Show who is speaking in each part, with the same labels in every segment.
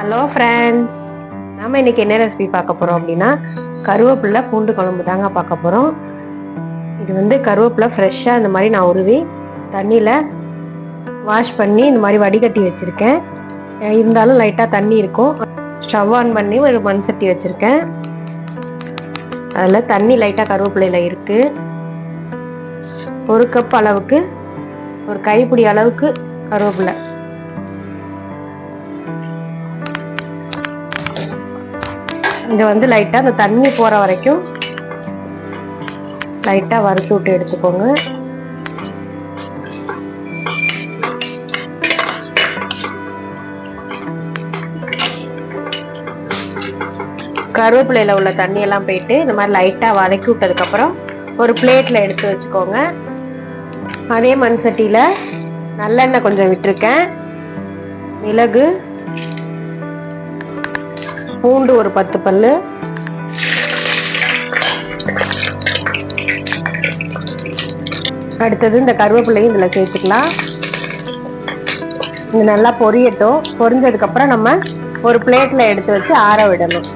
Speaker 1: Hello friends நாம இன்னைக்கு என்ன ரெசிபி பார்க்க போறோம் அப்படின்னா கருவேப்பிலை பூண்டு குழம்பு தாங்க பார்க்க போறோம். இது வந்து கருவேப்பிலை ஃப்ரெஷ்ஷாக இந்த மாதிரி நான் உருவி தண்ணியில் வாஷ் பண்ணி இந்த மாதிரி வடிகட்டி வச்சுருக்கேன். இருந்தாலும் லைட்டாக தண்ணி இருக்கும். ஸ்டவ் ஆன் பண்ணி ஒரு மண் சட்டி வச்சுருக்கேன். அதில் தண்ணி லைட்டாக கருவேப்பிலையில் இருக்குது ஒரு கப் அளவுக்கு ஒரு கைப்பிடி அளவுக்கு கருவேப்பிலை. இது வந்து லைட்டாக அந்த தண்ணி போகிற வரைக்கும் லைட்டாக வறுத்து விட்டு எடுத்துக்கோங்க. கருவேப்பிலையில் உள்ள தண்ணியெல்லாம் போயிட்டு இந்த மாதிரி லைட்டாக வதக்கி விட்டதுக்கப்புறம் ஒரு பிளேட்டில் எடுத்து வச்சுக்கோங்க. அதே மண் சட்டியில் நல்லெண்ணெய் கொஞ்சம் விட்டுருக்கேன். மிளகு பூண்டு ஒரு பத்து பல்லு. அடுத்தது இந்த கருவேப்பிலையும் இதில் சேர்த்துக்கலாம். இது நல்லா பொரியட்டும். பொரிஞ்சதுக்கப்புறம் நம்ம ஒரு பிளேட்டில் எடுத்து வச்சு ஆற விடணும்.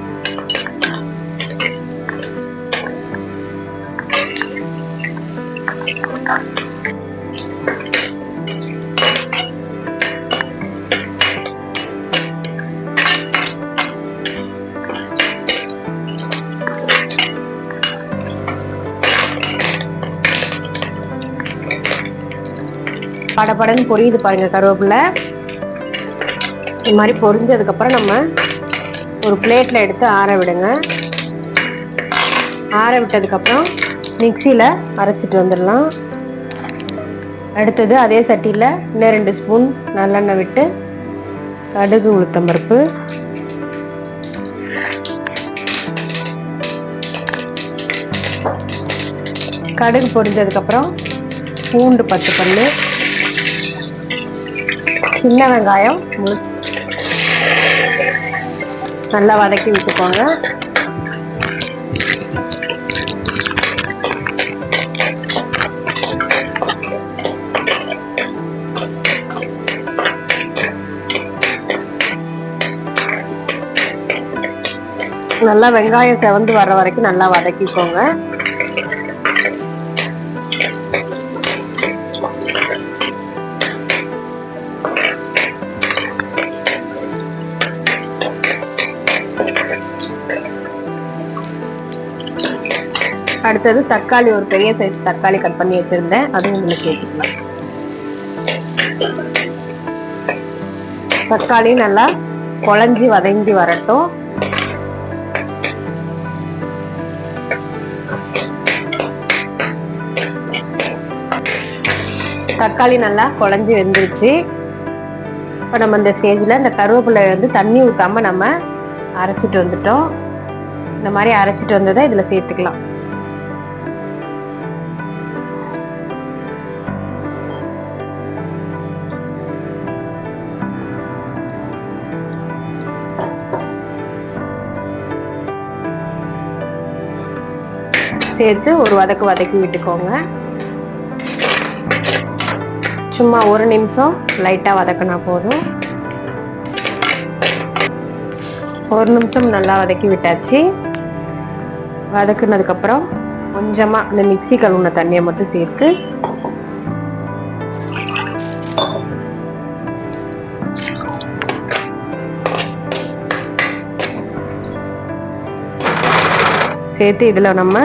Speaker 1: படபடன்னு பொரியுது பாருங்க கருவேப்பிலை. இது மாதிரி பொரிஞ்சதுக்கப்புறம் நம்ம ஒரு பிளேட்ல எடுத்து ஆற விடுங்க. ஆற விட்டதுக்கப்புறம் மிக்சியில் அரைச்சிட்டு வந்துடலாம். அடுத்தது அதே சட்டியில் இன்னும் ரெண்டு ஸ்பூன் நல்லெண்ணெய் விட்டு கடுகு உளுத்தம்பருப்பு. கடுகு பொரிஞ்சதுக்கப்புறம் பூண்டு பத்து பல்லு சின்ன வெங்காயம். நல்லா வதக்கி விட்டுக்கோங்க. நல்லா வெங்காயம் செவந்து வர்ற வரைக்கும் நல்லா வதக்கிக்கோங்க. அடுத்தது தக்காளி ஒரு பெரிய சைஸ் தக்காளி கட் பண்ணி வச்சிருந்தேன். அதுவும் இதில் சேர்த்துக்கலாம். தக்காளி நல்லா குழஞ்சி வதங்கி வரட்டும். தக்காளி நல்லா குழஞ்சி வெந்துருச்சு. இப்போ நம்ம இந்த ஸ்டேஜில் இந்த கருவேப்பிலை வந்து தண்ணி ஊற்றாம நம்ம அரைச்சிட்டு வந்துட்டோம். இந்த மாதிரி அரைச்சிட்டு வந்ததை இதில் சேர்த்துக்கலாம். சேர்த்து ஒரு வதக்கு வதக்கி விட்டுக்கோங்க. சும்மா ஒரு நிமிஷம் லைட்டாக வதக்கினா போதும். ஒரு நிமிஷம் நல்லா வதக்கி விட்டாச்சு. வதக்குனதுக்கப்புறம் கொஞ்சமாக அந்த மிக்ஸி கழுவுன தண்ணியை மட்டும் சேர்த்து சேர்த்து இதில் நம்ம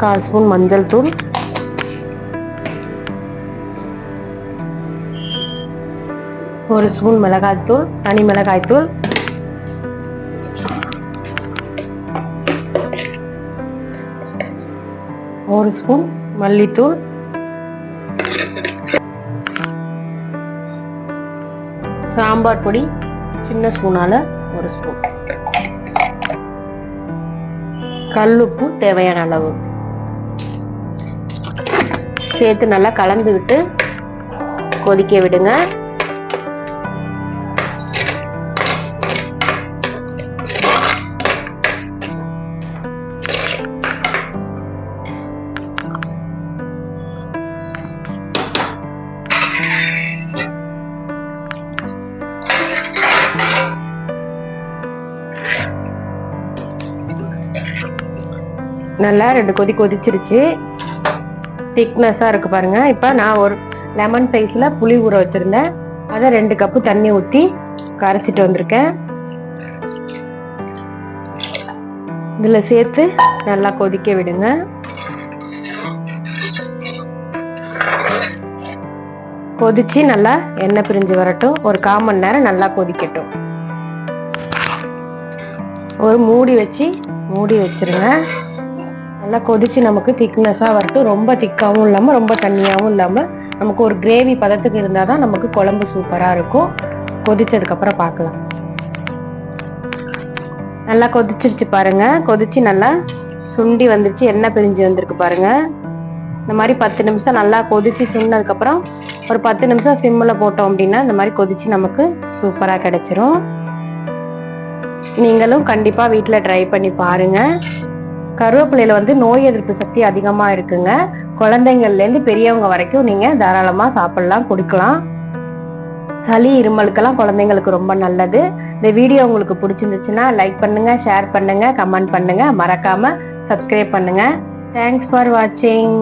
Speaker 1: கால் ஸ்பூன் மஞ்சள் தூள். ஒரு ஸ்பூன் மிளகாய் தூள் தனி மிளகாய் தூள். ஒரு ஸ்பூன் மல்லித்தூள். சாம்பார் பொடி. சின்ன ஸ்பூனால ஒரு ஸ்பூன். கல்லுப்பு தேவையான அளவு. சேர்த்து நல்லா கலந்து விட்டு கொதிக்க விடுங்க. நல்லா ரெண்டு கொதி கொதிச்சிருச்சு. திக்னஸ்ஸாக இருக்கு பாருங்க. இப்போ நான் ஒரு லெமன் சைஸ்ல புளி ஊற வச்சிருந்தேன். அதை ரெண்டு கப்பு தண்ணி ஊற்றி கரைச்சிட்டு வந்திருக்கேன். இதில் சேர்த்து நல்லா கொதிக்க விடுங்க. கொதிச்சு நல்லா எண்ணெய் பிரிஞ்சு வரட்டும். ஒரு கால் மணி நேரம் நல்லா கொதிக்கட்டும். ஒரு மூடி வச்சு மூடி வச்சிருங்க. நல்லா கொதிச்சு நமக்கு திக்னஸாக வரட்டும். ரொம்ப திக்காகவும் இல்லாமல் ரொம்ப தண்ணியாகவும் இல்லாமல் நமக்கு ஒரு கிரேவி பதத்துக்கு இருந்தால் தான் நமக்கு குழம்பு சூப்பராக இருக்கும். கொதிச்சதுக்கப்புறம் பார்க்கலாம். நல்லா கொதிச்சிருச்சு பாருங்க. கொதிச்சு நல்லா சுண்டி வந்துருச்சு. எண்ணெய் பிரிஞ்சு வந்திருக்கு பாருங்க. இந்த மாதிரி பத்து நிமிஷம் நல்லா கொதிச்சு சுண்டதுக்கப்புறம் ஒரு பத்து நிமிஷம் சிம்மில் போட்டோம் அப்படின்னா இந்த மாதிரி கொதிச்சு நமக்கு சூப்பராக கிடைச்சிரும். நீங்களும் கண்டிப்பாக வீட்டில் ட்ரை பண்ணி பாருங்க. கருவேப்பிலையில் வந்து நோய் எதிர்ப்பு சக்தி அதிகமாக இருக்குங்க. குழந்தைங்கள்லேருந்து பெரியவங்க வரைக்கும் நீங்கள் தாராளமாக சாப்பிடலாம் கொடுக்கலாம். சளி இருமலுக்கெல்லாம் குழந்தைங்களுக்கு ரொம்ப நல்லது. இந்த வீடியோ உங்களுக்கு பிடிச்சிருந்துச்சுன்னா லைக் பண்ணுங்கள் ஷேர் பண்ணுங்கள் கமெண்ட் பண்ணுங்கள் மறக்காமல் சப்ஸ்கிரைப் பண்ணுங்கள் தேங்க்ஸ் ஃபார் வாட்சிங்